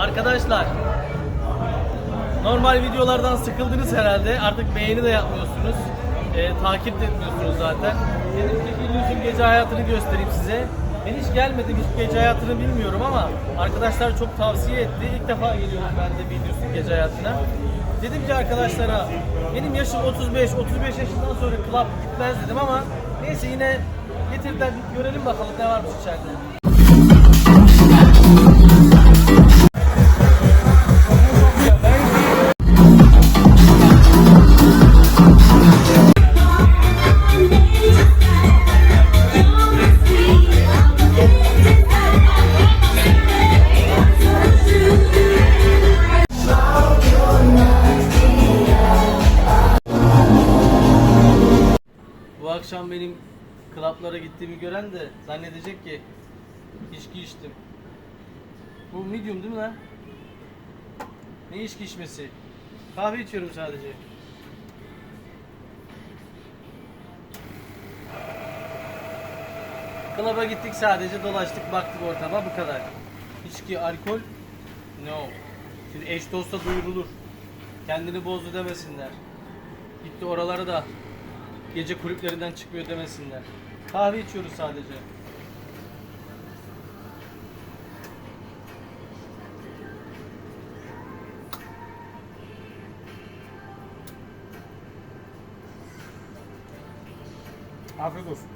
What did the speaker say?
Arkadaşlar normal videolardan sıkıldınız herhalde. Artık beğeni de yapmıyorsunuz. Ee, takip de etmiyorsunuz zaten. Dedim ki Gülüz'ün gece hayatını göstereyim size. Ben hiç gelmedim, hiç gece hayatını bilmiyorum ama arkadaşlar çok tavsiye etti. İlk defa geliyorum ben de Gülüz'ün gece hayatına. Dedim ki arkadaşlara benim yaşım 35, 35 yaşından sonra club gitmez dedim ama neyse yine getirdiler görelim bakalım ne varmış içeride. Akşam benim klaplara gittiğimi gören de zannedecek ki içki içtim. Bu medium değil mi lan? Ne içki içmesi? Kahve içiyorum sadece. Klaba gittik sadece dolaştık baktık ortama bu kadar. İçki, alkol? No. Şimdi eş dosta duyurulur. Kendini bozdu demesinler. Gitti oralara da gece kulüplerinden çıkmıyor demesinler. Kahve içiyoruz sadece. Afiyet olsun.